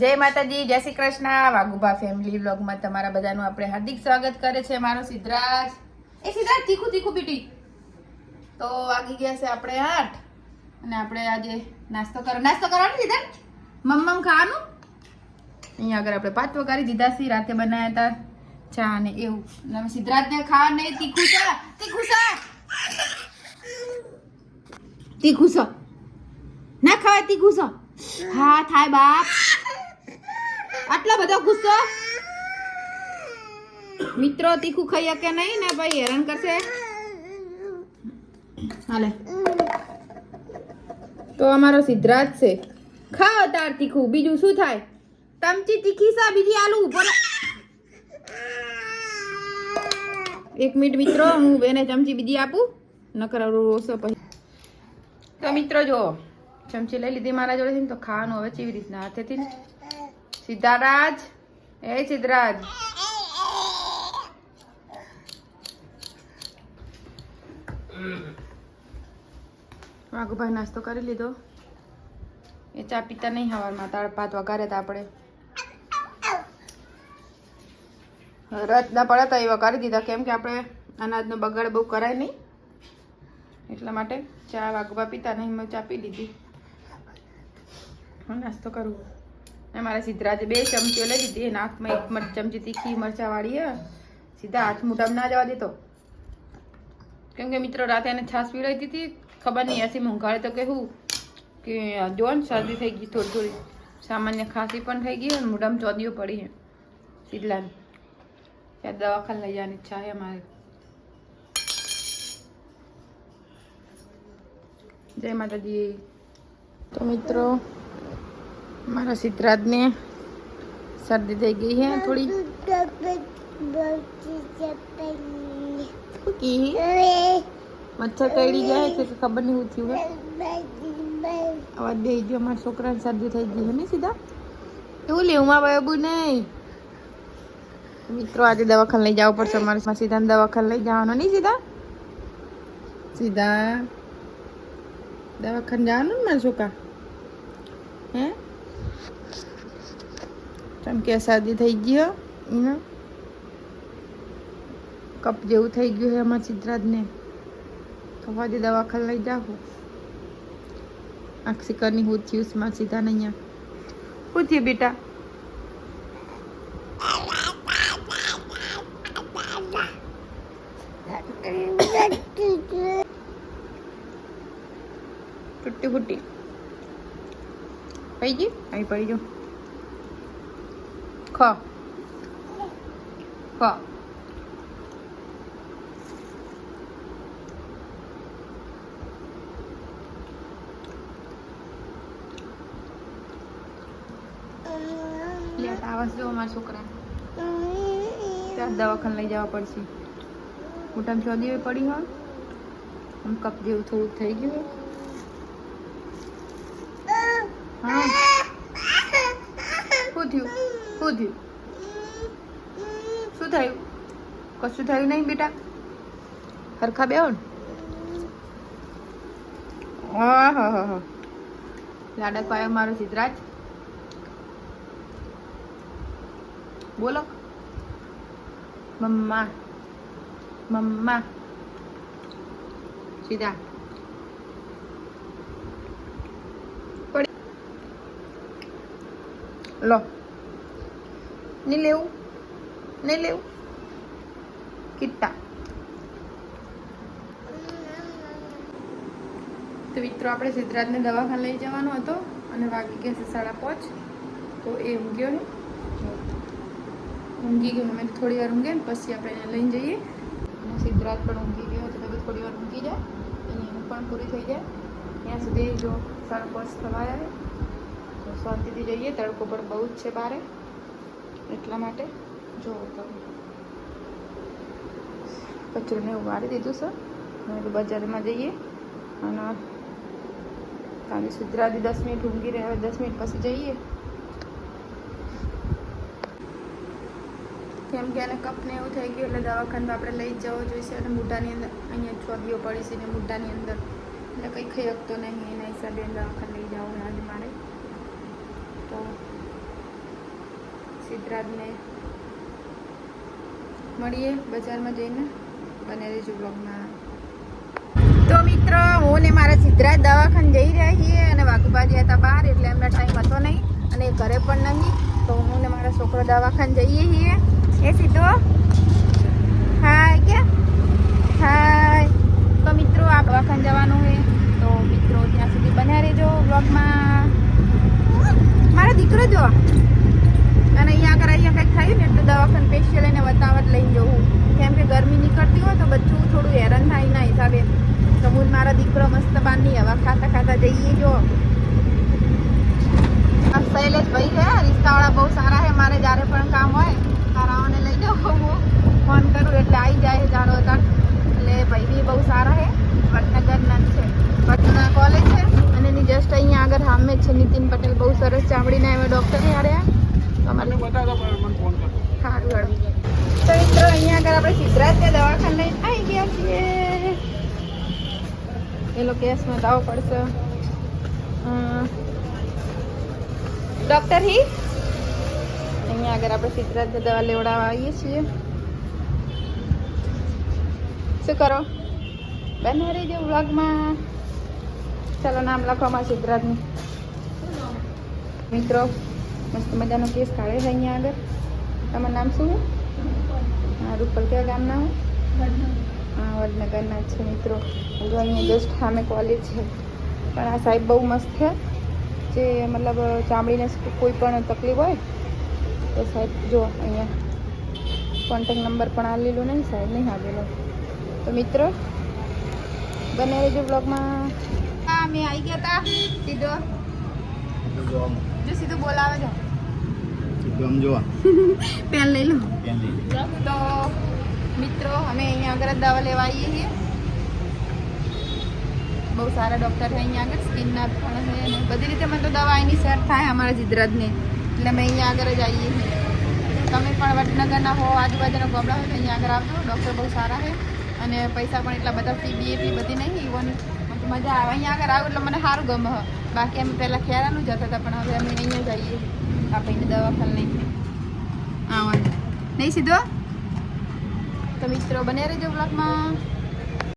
જય માતાજી, જય શ્રી કૃષ્ણ. વાઘુભા ફેમિલી વ્લોગમાં તમારા બધાનું આપણે હાર્દિક સ્વાગત કરે છે મારો સિદ્ધરાજ. એ સિદ્ધરાજ, તીખું તીખું બીટી. તો વાગી ગયા છે આપણે આઠ. અને આપણે આજે નાસ્તો કરો, નાસ્તો કરવાનો સિદ્ધાર્થ મમ્મમ ખાવાનું? અહીંયા આગળ આપણે પાંચ વગાડી દીધા છે, રાતે બનાવ્યા હતા ચા અને એવું. અને સિદ્ધરાજ સિદ્ધરાજને ખાવા નહીં, તીખું ચા તીખું ચા તીખું ના ખાવા, તીખું હા, થાય બાપ. આટલો બધો ગુસ્સો? મિત્રો તીખું ખાઈ શકે નહીં ને ભાઈ હેરાન કરશે? હાલે. તો અમારો સિદ્ધરાજ છે. ખાઓ તાર તીખું. બીજું શું થાય? તમચી તીખી સા બીજી આલુ ઉપર એક મિનિટ મિત્રો, હું બેને ચમચી બીજી આપું, નકર રોસો પછી. તો મિત્રો જો, ચમચી લઈ લીધી મારા જોડેથી તો ખાવાનું હવે કેવી રીતના હાથેથી સિદ્ધારાજ. એ સિદ્ધરાજ. વાઘુભાઈ નાસ્તો કરી લીધો. એ ચા પીતા નહીં હવારમાં તાળ પાંચ વગારે હતા આપણે. રથ ના પડ્યા હતા એ વગાડી દીધા, કેમ કે આપણે અનાજનો બગાડ બહુ કરાય નહીં. એટલા માટે ચા વાઘુભા પીતા નહીં, મેં ચા પી લીધી. હું નાસ્તો કરું. અને મારા સિદ્ધરાજે બે ચમચીઓ લઈ લીધી. એના હાથમાં એક ચમચી તીખી મરચાવાળી સીધા હાથ મોઢામાં ના જવા દેતો. કેમ કે મિત્રો રાતે એને છાશ પીવડાવી દીધી. ખબર નહીં હસી મૂંઘાડે તો કહેવું કે જો ને શરદી થઈ ગઈ થોડી થોડી. સામાન્ય ખાંસી પણ થઈ ગઈ અને મોઢામાં ચોદીઓ પડી છે શીતલાને ત્યાં દવાખાને લઈ જવાની ઈચ્છા છે અમારે. જય માતાજી. તો મિત્રો મારા સિદ્ધરાજને શરદી થઈ ગઈ છે થોડી. મચ્છર કરડી ગયા છે કે ખબર નહીં હે અવાજ બે ગયો મારા છોકરાને શરદી થઈ ગઈ છે ને સીધા? એવું લેવું માં બાબુ નહીં. મિત્રો આજે દવાખાને લઈ જવું પડશે અમારે. સીધા દવાખાને લઈ જવાનું નહીં સીધા? સીધા. દવાખાને જવાનું ને મારા છોકરા? હે? કેમ કે શરદી થઈ ગયો એને. કપ જેવું થઈ ગયું છે એમાં સિદ્ધરાજને. હજી દવાખાને લઈ જાઉં આખી કરની હું થયું છે સીધા નહીં શું થયું બેટા? ફૂટી ફૂટી. પડી ગઈ અહીં પડી જો ખ ખ લે આવાજ જો મારા છોકરા. ત્યાં દવાખાને લઈ જવા પડશે. મોટામાં દેવી પડી હોય. કપ જેવું થોડું થઈ ગયું શું થયું? શું થયું? શું થયું? કશું થયું નહીં બેટા? હરખા બેહો ને. લાડક પાયો મારો સિદ્ધરાજ. બોલો. મમ્મા. મમ્મા. સીધા. લો. નહીં લેવું? નહીં લેવું? કિટ્ટા. તો મિત્રો, આપણે સિદ્ધરાજને દવાખાને લઈ જવાનો હતો અને વાગી ગયા છે સાડા પાંચ. તો એ ઊંઘ્યો ને ઊંઘી ગયો અમે થોડી વાર ઊંઘે પછી આપણે એને લઈને જઈએ. અને સિદ્ધરાજ પણ ઊંઘી ગયો તો તમે થોડી વાર ઊંઘી જાય. અને એનું પણ પૂરી થઈ જાય. ત્યાં સુધી જો સાડા પાંચ થવા આવે, તો શાંતિથી જઈએ. તડકો પણ બહુ જ છે બારે. એટલા માટે? જો કચરોને ઉગાડી દીધું છે હવે બજારમાં જઈએ. અને કાલે સુધરાથી દસ મિનિટ ઊંઘી રહે, હવે દસ મિનિટ પછી જઈએ. કેમ કે એને કપને એવું થઈ ગયું, એટલે દવાખાને આપણે લઈ જવો જોઈશે. અને મોઢાની અંદર, અહીંયા છોડીઓ પડી છે ને મોઢાની અંદર. એટલે કંઈ ખાઈ શકતો નહીં, એના હિસાબે દવાખાને લઈ જવું આજે મારે. તો સિદ્ધરાજને મળીએ બજારમાં જઈને બને રહેજો બ્લોગમાં તો મિત્રો, હું ને મારા સિદ્ધરાજ દવાખાને જઈ રહ્યા છીએ અને વાઘુબાજી હતા બહાર, એટલે એમનો ટાઈમ હતો નહીં અને ઘરે પણ નહીં. તો હું ને મારા છોકરો દવાખાને જઈએ છીએ. એ સીધો? હાય, કે? હાય. તો મિત્રો, આ દવાખાને જવાનું છે. તો મિત્રો, ત્યાં સુધી બન્યા રહેજો બ્લોગમાં મારો દીકરો જો અને અહીંયા આગળ અહીંયા કંઈક થયું ને એટલે દવાખાને સ્પેશિયલ એને વતાવટ લઈને જવું. કેમ કે ગરમી નીકળતી હોય તો બચ્ચું થોડું હેરાન થાય ના હિસાબે. તો હું મારા દીકરો મસ્ત બારની હવા ખાતા ખાતા જઈએ જો. શૈલેષ ભાઈ છે, રિક્ષાવાળા બહુ સારા છે, મારે જ્યારે પણ કામ હોય તારાઓને લઈ જાઉં હું ફોન કરું એટલે આવી જાય જાણો તક. એટલે ભાઈ બી બહુ સારા છે વડનગરના છે. વડનગર કોલેજ છે, અને એની જસ્ટ અહીંયા આગળ સામે છે નીતિન પટેલ, બહુ સરસ ચામડીના એવા ડૉક્ટર હાર્યા અમારે સારું તો મિત્રો અહીંયા આગળ આપણે સિદ્ધરાજને દવાખાને આવી ગયા છીએ. પેલો કેસમાં દાવો પડશે. ડૉક્ટર હી? અહીંયા આગળ આપણે સિદ્ધરાજને દવા લેવડાવવા આવીએ છીએ. શું કરો? બને રહીજો વ્લોગમાં. ચાલો નામ લખવામાં સિદ્ધરાજનું. મિત્રો મસ્ત મજાનો કેસ કાઢે છે અહીંયા આગળ. તમારું નામ શું હા, રૂપલ કયા ગામના હો? વડનગરના છે મિત્રો. જો જસ્ટ સામે કોલેજ છે. પણ આ સાહેબ બહુ મસ્ત છે. જે મતલબ ચામડીને કોઈ પણ તકલીફ હોય, તો સાહેબ જો અહીંયા કોન્ટેક નંબર પણ આ આપેલો નહીં, સાહેબ નહીં આવેલો તો મિત્રો, બને રહેજો બ્લોગમાં હા મેં આવી ગયા હતા સીધો. જો સીધું બોલાવે છે. ગમજો પેન લઈ લો. પેન લઈ લે. તો મિત્રો અમે અહીંયા આગળ જ દવા લેવા આવીએ છીએ. બહુ સારા ડૉક્ટર છે અહીંયા આગળ સ્કિનના પણ છે અને બધી રીતે મને તો દવા એની સેટ થાય અમારા જીદ્રજને એટલે અમે અહીંયા આગળ જ આવીએ છીએ. તમે પણ વડનગરના હો આજુબાજુના ગોબડા હોય તો અહીંયા આગળ આવજો. ડૉક્ટર બહુ સારા છે. અને પૈસા પણ એટલા બધા ફી બી એટલી બધી નહીં ઇવન મજા આવે. અહીંયા આગળ આવું એટલે મને સારું ગમે. હ. બાકી અમે પહેલાં ખેરાનું જતા હતા પણ હવે અમે અહીંયા જઈએ આપણે દવાખાને નહીં આવવાનું નહીં સીધો? તો મિત્રો બને રહેજો બ્લોગમાં